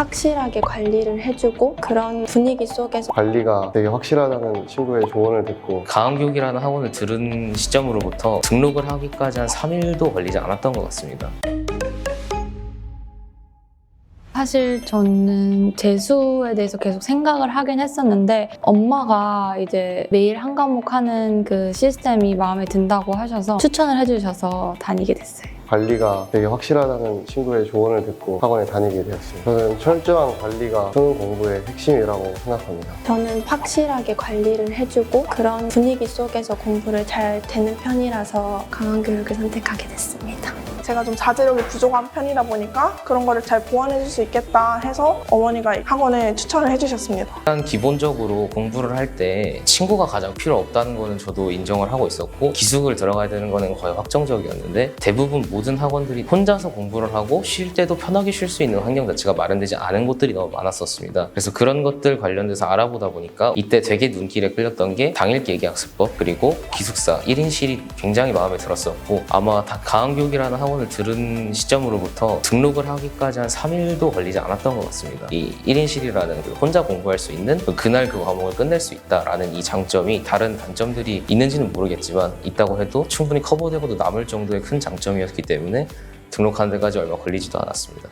확실하게 관리를 해주고 그런 분위기 속에서 관리가 되게 확실하다는 친구의 조언을 듣고 강한교육이라는 학원을 들은 시점으로부터 등록을 하기까지 한 3일도 걸리지 않았던 것 같습니다. 사실 저는 재수에 대해서 계속 생각을 하긴 했었는데 엄마가 이제 매일 한 과목 하는 그 시스템이 마음에 든다고 하셔서 추천을 해주셔서 다니게 됐어요. 관리가 되게 확실하다는 친구의 조언을 듣고 학원에 다니게 되었어요. 저는 철저한 관리가 수능 공부의 핵심이라고 생각합니다. 저는 확실하게 관리를 해주고 그런 분위기 속에서 공부를 잘 되는 편이라서 강한 교육을 선택하게 됐습니다. 제가 좀 자제력이 부족한 편이다 보니까 그런 거를 잘 보완해 줄 수 있겠다 해서 어머니가 학원에 추천을 해주셨습니다. 일단 기본적으로 공부를 할 때 친구가 가장 필요 없다는 거는 저도 인정을 하고 있었고 기숙을 들어가야 되는 거는 거의 확정적이었는데 대부분 모든 학원들이 혼자서 공부를 하고 쉴 때도 편하게 쉴 수 있는 환경 자체가 마련되지 않은 곳들이 너무 많았었습니다. 그래서 그런 것들 관련돼서 알아보다 보니까 이때 되게 눈길에 끌렸던 게 당일 계기학습법 그리고 기숙사 1인실이 굉장히 마음에 들었었고 아마 다 강한교육이라는 학원 을 들은 시점으로부터 등록을 하기까지 한 3일도 걸리지 않았던 것 같습니다. 이 1인실이라는 그 혼자 공부할 수 있는 그 그날 그 과목을 끝낼 수 있다라는 이 장점이 다른 단점들이 있는지는 모르겠지만 있다고 해도 충분히 커버되고도 남을 정도의 큰 장점이었기 때문에 등록하는 데까지 얼마 걸리지도 않았습니다.